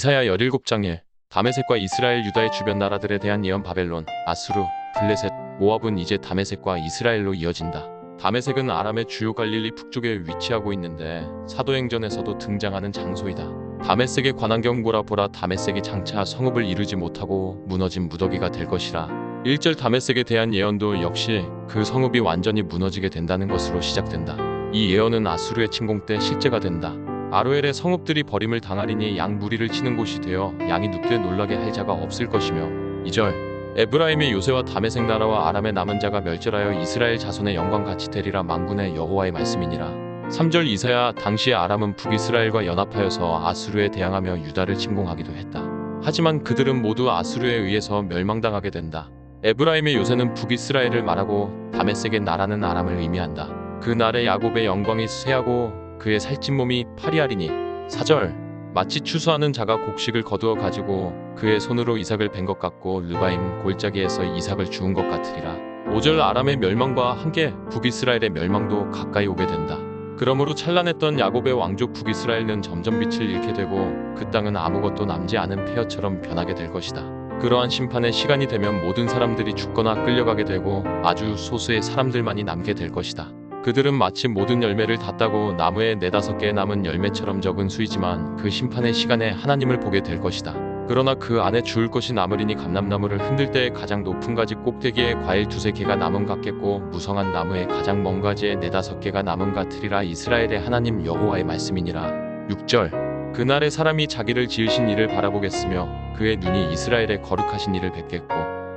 이사야 17장 1 다메섹과 이스라엘 유다의 주변 나라들에 대한 예언 바벨론, 아수르, 블레셋, 모압은 이제 다메섹과 이스라엘로 이어진다. 다메섹은 아람의 주요 갈릴리 북쪽에 위치하고 있는데 사도행전에서도 등장하는 장소이다. 다메섹의 관한 경고라 보라 다메섹이 장차 성읍을 이루지 못하고 무너진 무더기가 될 것이라. 1절 다메섹에 대한 예언도 역시 그 성읍이 완전히 무너지게 된다는 것으로 시작된다. 이 예언은 아수르의 침공 때 실제가 된다. 아로엘의 성읍들이 버림을 당하리니 양 무리를 치는 곳이 되어 양이 눕되 놀라게 할 자가 없을 것이며 2절 에브라임의 요새와 다메섹 나라와 아람의 남은 자가 멸절하여 이스라엘 자손의 영광 같이 되리라 망군의 여호와의 말씀이니라 3절 이사야 당시의 아람은 북이스라엘과 연합하여서 아수르에 대항하며 유다를 침공하기도 했다. 하지만 그들은 모두 아수르에 의해서 멸망당하게 된다. 에브라임의 요새는 북이스라엘을 말하고 다메섹의 나라는 아람을 의미한다. 그 날에 야곱의 영광이 쇠하고 그의 살찐 몸이 파리하리니 4절 마치 추수하는 자가 곡식을 거두어 가지고 그의 손으로 이삭을 벤것 같고 르바임 골짜기에서 이삭을 주운 것 같으리라. 5절 아람의 멸망과 함께 북이스라엘의 멸망도 가까이 오게 된다. 그러므로 찬란했던 야곱의 왕족 북이스라엘은 점점 빛을 잃게 되고 그 땅은 아무것도 남지 않은 폐허처럼 변하게 될 것이다. 그러한 심판의 시간이 되면 모든 사람들이 죽거나 끌려가게 되고 아주 소수의 사람들만이 남게 될 것이다 그들은 마치 모든 열매를 다 따고 나무에 네다섯 개 남은 열매처럼 적은 수이지만 그 심판의 시간에 하나님을 보게 될 것이다. 그러나 그 안에 주울 것이 남으리니 감람나무를 흔들 때에 가장 높은 가지 꼭대기에 과일 두세 개가 남은 같겠고 무성한 나무에 가장 먼 가지에 네다섯 개가 남은 같으리라 이스라엘의 하나님 여호와의 말씀이니라. 6절 그날에 사람이 자기를 지으신 이를 바라보겠으며 그의 눈이 이스라엘의 거룩하신 이를 뵙겠고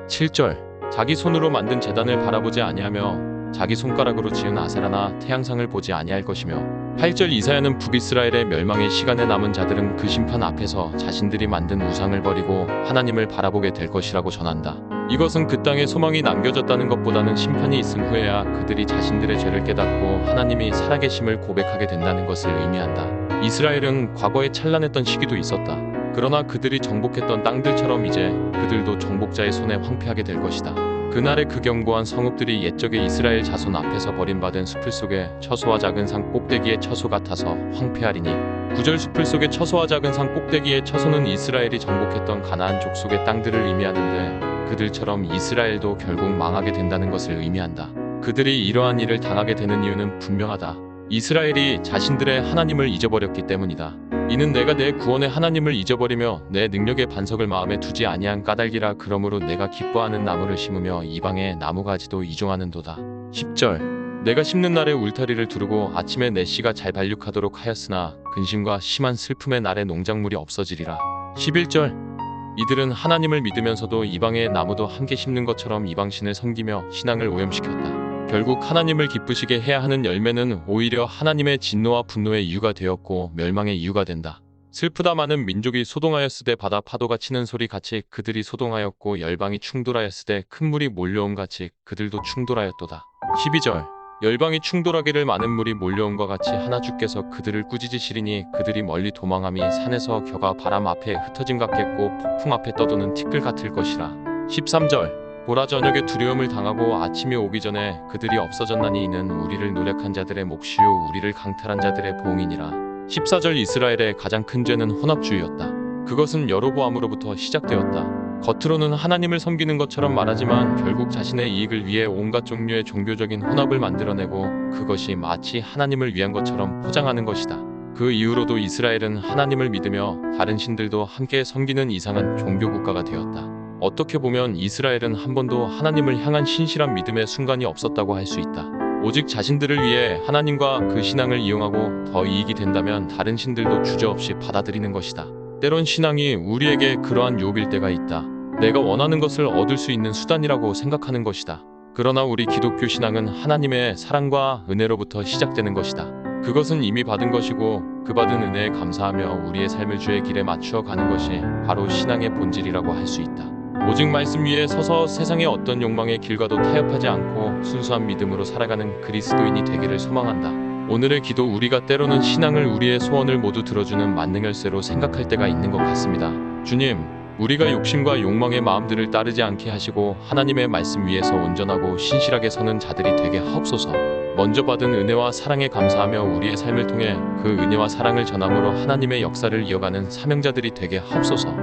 7절 자기 손으로 만든 재단을 바라보지 아니하며 자기 손가락으로 지은 아세라나 태양상을 보지 아니할 것이며 8절 이사야는 북이스라엘의 멸망의 시간에 남은 자들은 그 심판 앞에서 자신들이 만든 우상을 버리고 하나님을 바라보게 될 것이라고 전한다. 이것은 그 땅에 소망이 남겨졌다는 것보다는 심판이 있은 후에야 그들이 자신들의 죄를 깨닫고 하나님이 살아계심을 고백하게 된다는 것을 의미한다. 이스라엘은 과거에 찬란했던 시기도 있었다. 그러나 그들이 정복했던 땅들처럼 이제 그들도 정복자의 손에 황폐하게 될 것이다. 그날의 그 견고한 성읍들이 옛적의 이스라엘 자손 앞에서 버림받은 숲을 속에 처소와 작은 산 꼭대기의 처소 같아서 황폐하리니 구절 숲을 속의 처소와 작은 산 꼭대기의 처소는 이스라엘이 정복했던 가나안 족속의 땅들을 의미하는데 그들처럼 이스라엘도 결국 망하게 된다는 것을 의미한다. 그들이 이러한 일을 당하게 되는 이유는 분명하다. 이스라엘이 자신들의 하나님을 잊어버렸기 때문이다. 이는 내가 내 구원의 하나님을 잊어버리며 내 능력의 반석을 마음에 두지 아니한 까닭이라 그러므로 내가 기뻐하는 나무를 심으며 이방의 나무가지도 이종하는도다. 10절 내가 심는 날에 울타리를 두르고 아침에 내 씨가 잘 발육하도록 하였으나 근심과 심한 슬픔의 날에 농작물이 없어지리라. 11절 이들은 하나님을 믿으면서도 이방의 나무도 함께 심는 것처럼 이방신을 섬기며 신앙을 오염시켰다. 결국 하나님을 기쁘시게 해야 하는 열매는 오히려 하나님의 진노와 분노의 이유가 되었고 멸망의 이유가 된다. 슬프다 많은 민족이 소동하였으되 바다 파도가 치는 소리 같이 그들이 소동하였고 열방이 충돌하였으되 큰 물이 몰려온 같이 그들도 충돌하였도다. 12절 열방이 충돌하기를 많은 물이 몰려온 것 같이 하나 주께서 그들을 꾸짖으시리니 그들이 멀리 도망함이 산에서 겨가 바람 앞에 흩어짐 같겠고 폭풍 앞에 떠도는 티끌 같을 것이라. 13절 보라 저녁에 두려움을 당하고 아침이 오기 전에 그들이 없어졌나니 이는 우리를 노력한 자들의 몫이요 우리를 강탈한 자들의 보응이니라. 14절 이스라엘의 가장 큰 죄는 혼합주의였다. 그것은 여로보암으로부터 시작되었다. 겉으로는 하나님을 섬기는 것처럼 말하지만 결국 자신의 이익을 위해 온갖 종류의 종교적인 혼합을 만들어내고 그것이 마치 하나님을 위한 것처럼 포장하는 것이다. 그 이후로도 이스라엘은 하나님을 믿으며 다른 신들도 함께 섬기는 이상한 종교 국가가 되었다. 어떻게 보면 이스라엘은 한 번도 하나님을 향한 신실한 믿음의 순간이 없었다고 할 수 있다. 오직 자신들을 위해 하나님과 그 신앙을 이용하고 더 이익이 된다면 다른 신들도 주저없이 받아들이는 것이다. 때론 신앙이 우리에게 그러한 유혹일 때가 있다. 내가 원하는 것을 얻을 수 있는 수단이라고 생각하는 것이다. 그러나 우리 기독교 신앙은 하나님의 사랑과 은혜로부터 시작되는 것이다. 그것은 이미 받은 것이고 그 받은 은혜에 감사하며 우리의 삶을 주의 길에 맞추어 가는 것이 바로 신앙의 본질이라고 할 수 있다. 오직 말씀 위에 서서 세상의 어떤 욕망의 길과도 타협하지 않고 순수한 믿음으로 살아가는 그리스도인이 되기를 소망한다. 오늘의 기도 우리가 때로는 신앙을 우리의 소원을 모두 들어주는 만능 열쇠로 생각할 때가 있는 것 같습니다. 주님, 우리가 욕심과 욕망의 마음들을 따르지 않게 하시고 하나님의 말씀 위에서 온전하고 신실하게 서는 자들이 되게 하옵소서. 먼저 받은 은혜와 사랑에 감사하며 우리의 삶을 통해 그 은혜와 사랑을 전함으로 하나님의 역사를 이어가는 사명자들이 되게 하옵소서.